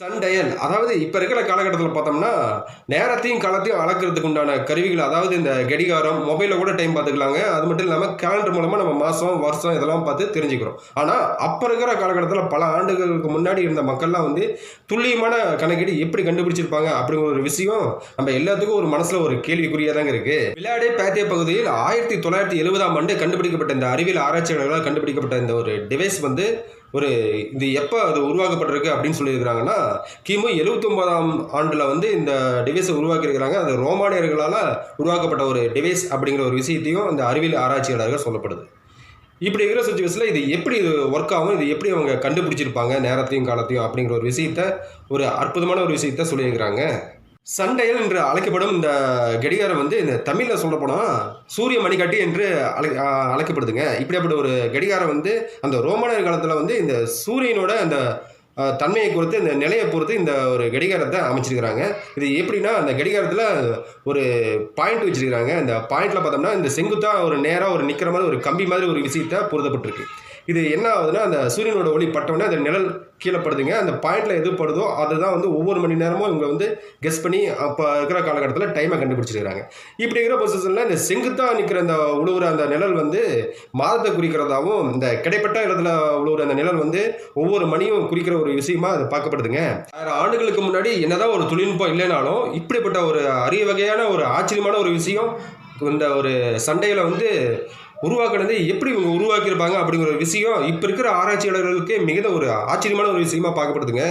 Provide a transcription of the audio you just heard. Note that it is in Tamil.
சண்டையல். அதாவது இப்போ இருக்கிற காலகட்டத்தில் பார்த்தோம்னா நேரத்தையும் காலத்தையும் அளக்கிறதுக்கு உண்டான கருவிகள் அதாவது இந்த கடிகாரம் மொபைலில் கூட டைம் பார்த்துக்கலாங்க. அது மட்டும் இல்லாமல் கேலண்டர் மூலமாக நம்ம மாதம் வருஷம் இதெல்லாம் பார்த்து தெரிஞ்சுக்கிறோம். ஆனால் அப்போ இருக்கிற காலகட்டத்தில் பல ஆண்டுகளுக்கு முன்னாடி இருந்த மக்கள்லாம் வந்து துல்லியமான கணக்கீடு எப்படி கண்டுபிடிச்சிருப்பாங்க அப்படிங்கிற ஒரு விஷயம் நம்ம எல்லாத்துக்கும் ஒரு மனசில் ஒரு கேள்விக்குறியாக தாங்க இருக்குது விளையாடே பேத்திய பகுதியில் ஆயிரத்தி தொள்ளாயிரத்தி எழுபதாம் ஆண்டு கண்டுபிடிக்கப்பட்ட இந்த அறிவியல் ஆராய்ச்சியாளர்களால் கண்டுபிடிக்கப்பட்ட இந்த ஒரு டிவைஸ் வந்து ஒரு இது எப்போ அது உருவாக்கப்பட்டிருக்கு அப்படின்னு சொல்லியிருக்கிறாங்கன்னா கிமு எழுபத்தொம்போதாம் ஆண்டில் வந்து இந்த டிவைஸை உருவாக்கியிருக்கிறாங்க. அது ரோமானியர்களால் உருவாக்கப்பட்ட ஒரு டிவைஸ் அப்படிங்கிற ஒரு விஷயத்தையும் அந்த அறிவியல் ஆராய்ச்சியாளர்கள் சொல்லப்படுது. இப்படி இருக்கிற சுச்சுவேஷனில் இது எப்படி இது ஒர்க் ஆகும்? இது எப்படி அவங்க கண்டுபிடிச்சிருப்பாங்க? நேரத்தையும் காலத்தையும் அப்படிங்கிற ஒரு விஷயத்த ஒரு அற்புதமான ஒரு விஷயத்த சொல்லியிருக்கிறாங்க. சண்டையல் என்று அழைக்கப்படும் இந்த கடிகாரம் வந்து இந்த தமிழில் சொல்ல போனால் சூரிய மணிக்கட்டி என்று அழை அழைக்கப்படுதுங்க. இப்படியாப்பட்ட ஒரு கடிகாரம் வந்து அந்த ரோமானியர் காலத்தில் வந்து இந்த சூரியனோட அந்த தன்மையை பொறுத்து இந்த நிலையை பொறுத்து இந்த ஒரு கடிகாரத்தை அமைச்சிருக்கிறாங்க. இது எப்படின்னா அந்த கடிகாரத்தில் ஒரு பாயிண்ட் வச்சிருக்கிறாங்க. அந்த பாயிண்ட்டில் பார்த்தோம்னா இந்த செங்குத்தாக ஒரு நேராக ஒரு நிற்கிற மாதிரி ஒரு கம்பி மாதிரி ஒரு விஷயத்தை பொருத்தப்பட்டிருக்கு. இது என்ன ஆகுதுன்னா அந்த சூரியனோட ஒளி பட்டவுடனே அந்த நிழல் கீழே படுதுங்க. அந்த பாயிண்ட்டில் எது படுதோ அதுதான் வந்து ஒவ்வொரு மணி நேரமும் இவங்க வந்து கெஸ் பண்ணி அப்போ இருக்கிற காலகட்டத்தில் டைமை கண்டுபிடிச்சிருக்கிறாங்க. இப்படி இருக்கிற பொசிஷனில் இந்த செங்குத்தா நிற்கிற அந்த உழுவுற அந்த நிழல் வந்து மாதத்தை குறிக்கிறதாகவும் இந்த கிடைப்பட்ட இடத்துல உழுவுற அந்த நிழல் வந்து ஒவ்வொரு மணியும் குறிக்கிற ஒரு விஷயமா அது பார்க்கப்படுதுங்க. ஆயிரம் ஆண்டுகளுக்கு முன்னாடி என்னதான் ஒரு தொழில்நுட்பம் இல்லைனாலும் இப்படிப்பட்ட ஒரு அரிய வகையான ஒரு ஆச்சரியமான ஒரு விஷயம் இந்த ஒரு சண்டையில் வந்து உருவாக்கினது எப்படி இவங்க உருவாக்கியிருப்பாங்க அப்படிங்கிற ஒரு விஷயம் இப்போ இருக்கிற ஆராய்ச்சியாளர்களுக்கு மிகுந்த ஒரு ஆச்சரியமான ஒரு விஷயமா பார்க்கப்படுதுங்க.